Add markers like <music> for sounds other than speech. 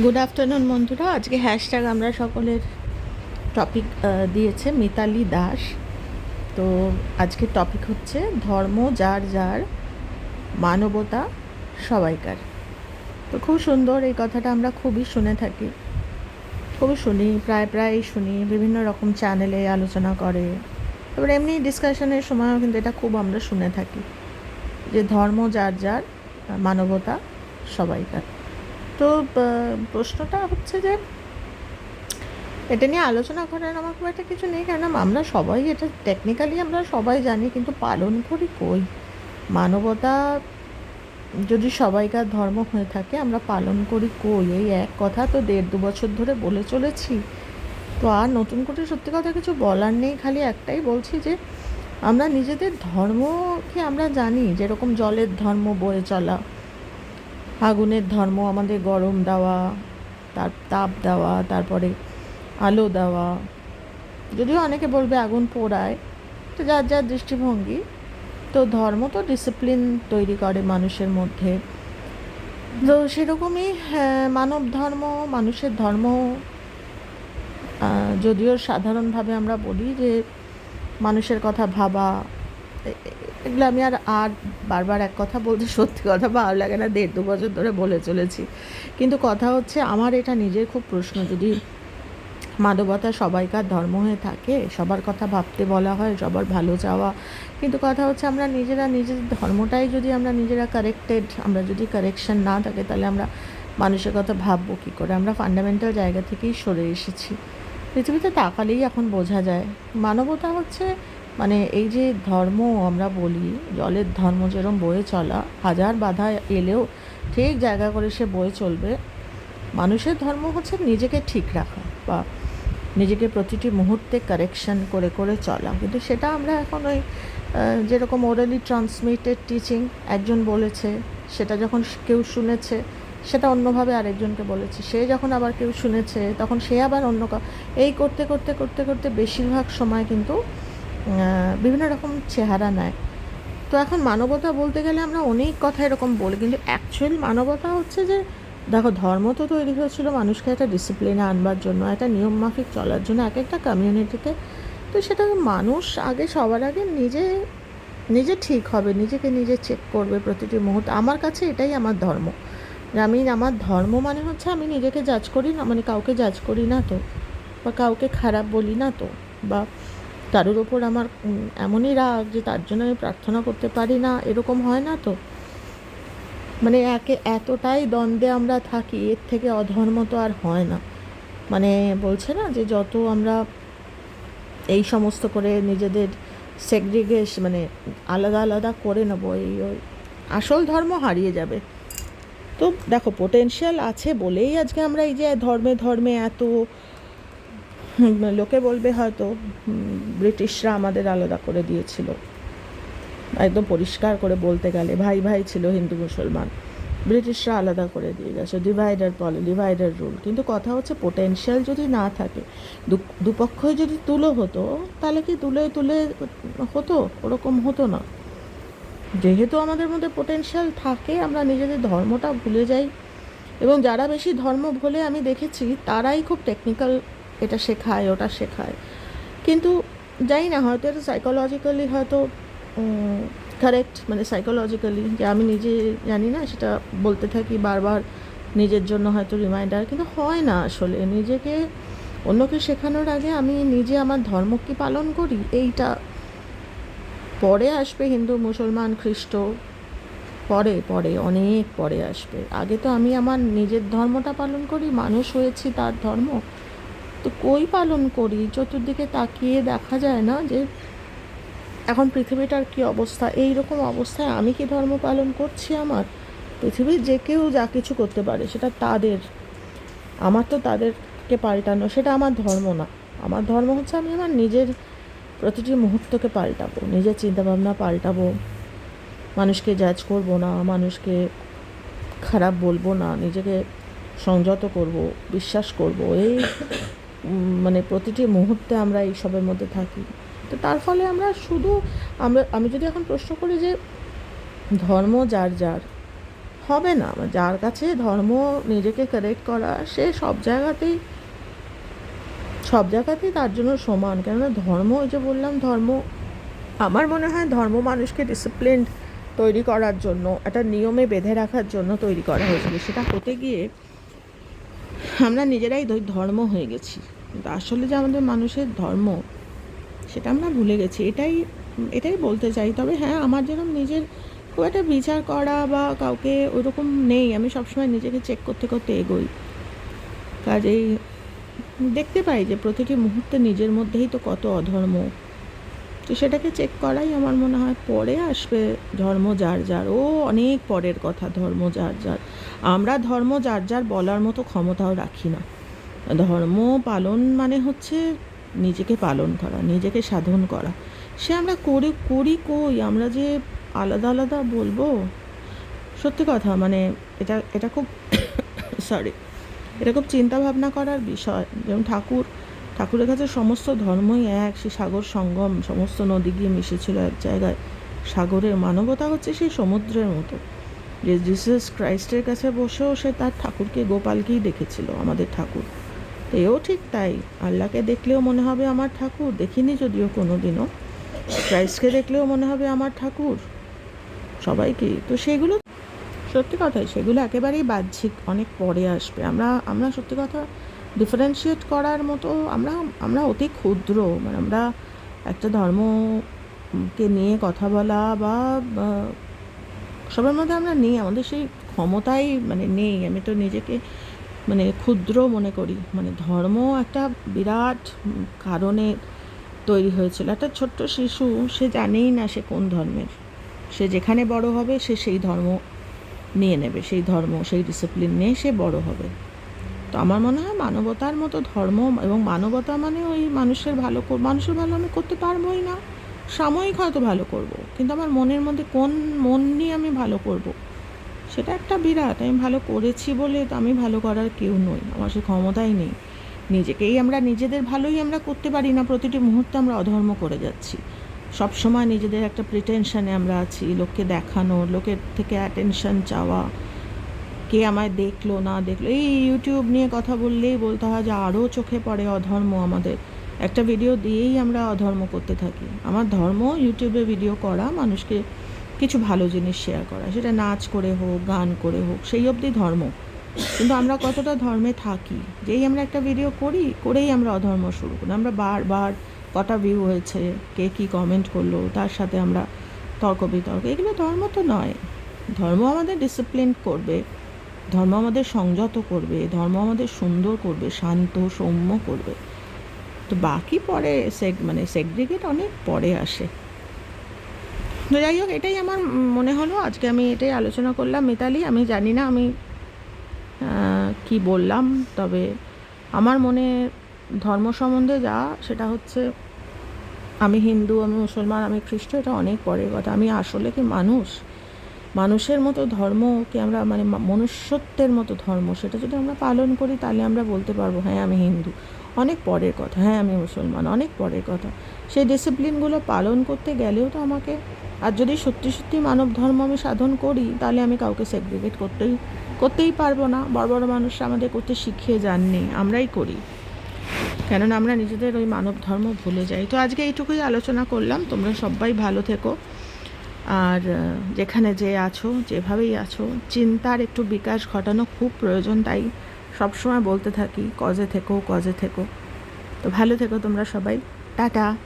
Good afternoon বন্ধুরা। আজকে hashtag আমরা সকলের টপিক দিয়েছে মিতালি দাস। তো আজকের টপিক হচ্ছে ধর্ম, যার যার মানবতা সবাইকার। তো খুব সুন্দর এই কথাটা আমরা খুবই শুনে থাকি। খুবই শুনি, প্রায় প্রায় শুনি, বিভিন্ন রকম চ্যানেলে আলোচনা করে। এবার এমনি ডিসকাশনের সময়ও কিন্তু এটা খুব আমরা শুনে থাকি যে ধর্ম, যার যার মানবতা সবাইকার। তো প্রশ্নটা হচ্ছে যে, এটা নিয়ে আলোচনা করার আমার খুব একটা কিছু নেই। কারণ আমরা সবাই এটা টেকনিক্যালি আমরা সবাই জানি, কিন্তু পালন করি কই? মানবতা যদি সবাইকার ধর্ম হয়ে থাকে, আমরা পালন করি কই? এই এক কথা তো দেড় দু বছর ধরে বলে চলেছি। তো আর নতুন করে সত্যি কথা কিছু বলার নেই, খালি একটাই বলছি যে, আমরা নিজেদের ধর্মকে আমরা জানি, যেরকম জলের ধর্ম বয়ে চলা। আগুনের ধর্ম আমাদের গরম দেওয়া, তার তাপ দেওয়া, তারপরে আলো দেওয়া। যদিও অনেকে বলবে আগুন পোড়ায়, তো যার যার দৃষ্টিভঙ্গি, তো ধর্ম তো ডিসিপ্লিন তৈরি করে মানুষের মধ্যে। তো সেরকমই মানব ধর্ম, মানুষের ধর্ম যদিও সাধারণভাবে আমরা বলি যে মানুষের কথা ভাবা এগুলো আমি আর আর বারবার এক কথা বলতে সত্যি কথা ভালো লাগে না, দেড় দু বছর ধরে বলে চলেছি। কিন্তু কথা হচ্ছে আমার এটা নিজের খুব প্রশ্ন, যদি মানবতা সবাইকার ধর্ম হয়ে থাকে, সবার কথা ভাবতে বলা হয়, সবার ভালো চাওয়া, কিন্তু কথা হচ্ছে আমরা নিজেরা নিজেদের ধর্মটাই যদি আমরা নিজেরা কারেক্টেড আমরা যদি কারেকশন না থাকে, তাহলে আমরা মানুষের কথা ভাববো কী করে? আমরা ফান্ডামেন্টাল জায়গা থেকেই সরে এসেছি। পৃথিবীতে তাকালেই এখন বোঝা যায়। মানবতা হচ্ছে মানে এই যে ধর্ম আমরা বলি, জলের ধর্ম যেরকম বয়ে চলা, হাজার বাধা এলেও ঠিক জায়গা করে সে বয়ে চলবে। মানুষের ধর্ম হচ্ছে নিজেকে ঠিক রাখা বা নিজেকে প্রতিটি মুহূর্তে কারেকশন করে করে চলা। কিন্তু সেটা আমরা এখন ওই যেরকম ওরালি ট্রান্সমিটেড টিচিং একজন বলেছে, সেটা যখন কেউ শুনেছে, সেটা অন্যভাবে আরেকজনকে বলেছে। সে যখন আবার কেউ শুনেছে, তখন সে আবার অন্য এই করতে করতে করতে করতে বেশিরভাগ সময় কিন্তু বিভিন্ন রকম চেহারা নেয়। তো এখন মানবতা বলতে গেলে আমরা অনেক কথা এরকম বলি, কিন্তু অ্যাকচুয়াল মানবতা হচ্ছে যে, দেখো, ধর্ম তো তৈরি হয়েছিল মানুষকে একটা ডিসিপ্লিনে আনবার জন্য, একটা নিয়ম মাফিক চলার জন্য, এক একটা কমিউনিটিতে তো সেটা মানুষ আগে, সবার আগে নিজে নিজে ঠিক হবে, নিজেকে নিজে চেক করবে প্রতিটি মুহূর্তে। আমার কাছে এটাই আমার ধর্ম। আমি আমার ধর্ম মানে হচ্ছে আমি নিজেকে জাজ করি না মানে কাউকে জাজ করি না তো, বা কাউকে খারাপ বলি না তো, বা কারোর ওপর আমার এমনই রাগ যে তার জন্য আমি প্রার্থনা করতে পারি না, এরকম হয় না তো? মানে একে, এতটাই দ্বন্দ্বে আমরা থাকি, এর থেকে অধর্ম তো আর হয় না। মানে বলছে না যে যত আমরা এই সমস্ত করে নিজেদের সেগ্রিগেশ মানে আলাদা আলাদা করে নেব, এই, ওই আসল ধর্ম হারিয়ে যাবে। তো দেখো পোটেনশিয়াল আছে বলেই আজকে আমরা এই যে ধর্মে ধর্মে এত লোকে বলবে হয়তো ব্রিটিশরা আমাদের আলাদা করে দিয়েছিল। একদম পরিষ্কার করে বলতে গেলে, ভাই ভাই ছিল হিন্দু মুসলমান। ব্রিটিশরা আলাদা করে দিয়ে গেছে ডিভাইডার পলে ডিভাইডার রুল কিন্তু কথা হচ্ছে পোটেনশিয়াল যদি না থাকে দুপক্ষই যদি তুলো হতো, তাহলে কি তুলে তুলে হতো? ওরকম হতো না। যেহেতু আমাদের মধ্যে পোটেনশিয়াল থাকে, আমরা নিজেদের ধর্মটা ভুলে যাই। এবং যারা বেশি ধর্ম ভুলে আমি দেখেছি, তারাই খুব টেকনিক্যাল এটা শেখায়, ওটা শেখায়। কিন্তু জানি না, হয়তো এটা সাইকোলজিক্যালি হয়তো কারেক্ট মানে সাইকোলজিক্যালি যে আমি নিজে জানি না, সেটা বলতে থাকি বারবার নিজের জন্য হয়তো রিমাইন্ডার কিন্তু হয় না আসলে। নিজেকে, অন্যকে শেখানোর আগে আমি নিজে আমার ধর্ম কি পালন করি? এইটা পরে আসবে হিন্দু, মুসলমান, খ্রিস্ট, পরে পরে, অনেক পরে আসবে। আগে তো আমি আমার নিজের ধর্মটা পালন করি, মানুষ হয়েছি তার ধর্ম। তো কই পালন করি? চতুর্দিকে তাকিয়ে দেখা যায় না যে এখন পৃথিবীটার কি অবস্থা? এই রকম অবস্থায় আমি কি ধর্ম পালন করছি আমার? পৃথিবীর যে কেউ যা কিছু করতে পারে, সেটা তাদের। আমার তো তাদেরকে পাল্টানো, সেটা আমার ধর্ম না। আমার ধর্ম হচ্ছে আমি আমার নিজের প্রতিটি মুহূর্তকে পাল্টাবো, নিজের চিন্তাভাবনা পাল্টাবো। মানুষকে জাজ করব না, মানুষকে খারাপ বলব না, নিজেকে সংযত করব, বিশ্বাস করব। এই মানে প্রতিটি মুহূর্তে আমরা এইসবের মধ্যে থাকি। তো তার ফলে আমরা শুধু আমরা, আমি যদি এখন প্রশ্ন করি যে ধর্ম যার যার, হবে না? যার কাছে ধর্ম নিজেকে কারেক্ট করা, সে সব জায়গাতেই সব জায়গাতেই তার জন্য সমান। কেননা ধর্ম, ওই যে বললাম ধর্ম, আমার মনে হয় ধর্ম মানুষকে ডিসিপ্লিন তৈরি করার জন্য, একটা নিয়মে বেঁধে রাখার জন্য তৈরি করা হয়েছিল। সেটা হতে গিয়ে আমরা নিজেরাই ধর্ম হয়ে গেছি। কিন্তু আসলে যে আমাদের মানুষের ধর্ম, সেটা আমরা ভুলে গেছি। এটাই এটাই বলতে চাই। তবে হ্যাঁ আমার যেরকম নিজের খুব একটা বিচার করা বা কাউকে ওইরকম নেই। আমি সবসময় নিজেকে চেক করতে করতে এগোই। কাজেই দেখতে পাই যে প্রতিটি মুহূর্তে নিজের মধ্যেই তো কত অধর্ম। তো সেটাকে চেক করাই আমার মনে হয় পরে আসবে ধর্ম যার যার। ও অনেক পরের কথা, ধর্ম যার যার। আমরা ধর্ম যার যার বলার মতো ক্ষমতাও রাখি না। ধর্ম পালন মানে হচ্ছে নিজেকে পালন করা, নিজেকে সাধন করা। সে আমরা করি করি কই? আমরা যে আলাদা আলাদা বলব? সত্যি কথা মানে এটা এটা খুব <coughs> সরি এটা খুব চিন্তা ভাবনা করার বিষয়। যেমন ঠাকুর ঠাকুরের কাছে সমস্ত ধর্মই এক সে সাগর সঙ্গম, সমস্ত নদী গিয়ে মিশেছিল এক জায়গায়। সাগরের মানবতা হচ্ছে সেই সমুদ্রের মতো। যে জিসাস ক্রাইস্টের কাছে বসেও সে তার ঠাকুরকে গোপালকেই দেখেছিল, আমাদের ঠাকুর। তো এও ঠিক তাই। আল্লাহকে দেখলেও মনে হবে আমার ঠাকুর, দেখিনি যদিও কোনো দিনও ক্রাইস্টকে দেখলেও মনে হবে আমার ঠাকুর। সবাইকে তো সেগুলো সত্যি কথাই সেগুলো একেবারেই বাহ্যিক, অনেক পরে আসবে। আমরা আমরা সত্যি কথা ডিফারেন্সিয়েট করার মতো আমরা আমরা অতি ক্ষুদ্র। মানে আমরা একটা ধর্মকে নিয়ে কথা বলা বা সবার মধ্যে আমরা নেই, আমাদের সেই ক্ষমতাই মানে নেই। আমি তো নিজেকে মানে ক্ষুদ্র মনে করি। মানে ধর্ম একটা বিরাট কারণে তৈরি হয়েছিল। একটা ছোট্ট শিশু, সে জানেই না সে কোন ধর্মের। সে যেখানে বড় হবে, সে সেই ধর্ম নিয়ে নেবে। সেই ধর্ম, সেই ডিসিপ্লিন নিয়ে সে বড় হবে। তো আমার মনে হয় মানবতার মতো ধর্ম এবং মানবতা মানে ওই মানুষের ভালো মানুষের ভালো আমি করতে পারবোই না সাময়িক হয়তো ভালো করব। কিন্তু আমার মনের মধ্যে কোন মন নিয়ে আমি ভালো করব। সেটা একটা বিরাট, আমি ভালো করেছি বলে তো আমি ভালো করার কেউ নই, আমার সে ক্ষমতাই নেই নিজেকেই আমরা, নিজেদের ভালোই আমরা করতে পারি না, প্রতিটি মুহূর্তে আমরা অধর্ম করে যাচ্ছি সব সময় নিজেদের একটা প্রিটেনশানে আমরা আছি, লোককে দেখানো, লোকের থেকে অ্যাটেনশন চাওয়া কে আমায় দেখল, না দেখল? এই ইউটিউব নিয়ে কথা বললেই বলতে হয় যে আরও চোখে পড়ে অধর্ম আমাদের। একটা ভিডিও দিয়েই আমরা অধর্ম করতে থাকি। আমার ধর্ম ইউটিউবে ভিডিও করা, মানুষকে কিছু ভালো জিনিস শেয়ার করা। সেটা নাচ করে হোক, গান করে হোক, সেই অবধি ধর্ম। কিন্তু আমরা কতটা ধর্মে থাকি? যেই আমরা একটা ভিডিও করি, করেই আমরা অধর্ম শুরু করি। আমরা বারবার কটা ভিউ হয়েছে, কে কী কমেন্ট করল, তার সাথে আমরা তর্ক বিতর্ক। এগুলো ধর্ম তো নয়। ধর্ম আমাদের ডিসিপ্লিন করবে। ধর্ম আমাদের সংযত করবে, ধর্ম আমাদের সুন্দর করবে, শান্ত, সৌম্য করবে। তো বাকি পরে সেগ মানে সেগ্রিগেট অনেক পরে আসে। তো যাই হোক, এটাই আমার মনে হলো। আজকে আমি এটাই আলোচনা করলাম মিতালি। আমি জানি না আমি কি বললাম, তবে আমার মনে ধর্ম সম্বন্ধে যা, সেটা হচ্ছে আমি হিন্দু, আমি মুসলমান, আমি খ্রিস্ট, এটা অনেক পরের কথা। আমি আসলে কি মানুষ? মানুষের মতো ধর্মকে আমরা মানে মনুষ্যত্বের মতো ধর্ম, সেটা যদি আমরা পালন করি, তাহলে আমরা বলতে পারব হ্যাঁ আমি হিন্দু। অনেক পরের কথা হ্যাঁ আমি মুসলমান, অনেক পরের কথা। সেই ডিসিপ্লিনগুলো পালন করতে গেলেও তো আমাকে, আর যদি সত্যি সত্যি মানব ধর্ম আমি সাধন করি, তাহলে আমি কাউকে সেগ্রিগেট করতেই করতেই পারব না। বড় বড় মানুষরা আমাদের করতে শিখিয়ে যাননি, আমরাই করি। কেননা আমরা নিজেদের ওই মানব ধর্ম ভুলে যাই। তো আজকে এইটুকুই আলোচনা করলাম। তোমরা সবাই ভালো থেকো। আর যেখানে যে আছো, যেভাবেই আছো, চিন্তার একটু বিকাশ ঘটানো খুব প্রয়োজন, তাই সবসময় বলতে থাকি কজে থেকো কজে থেকো। তো ভালো থেকো তোমরা সবাই। টাটা।